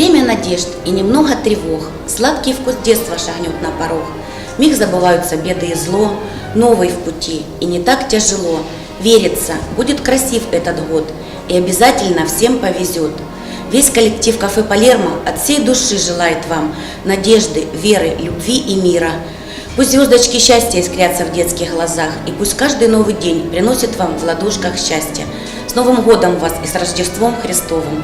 Время надежд и немного тревог. Сладкий вкус детства шагнет на порог. Миг забываются беды и зло, новый в пути, и не так тяжело. Верится, будет красив этот год, и обязательно всем повезет. Весь коллектив кафе «Палермо» от всей души желает вам надежды, веры, любви и мира. Пусть звездочки счастья искрятся в детских глазах, и пусть каждый новый день приносит вам в ладошках счастье. С Новым годом вас и с Рождеством Христовым!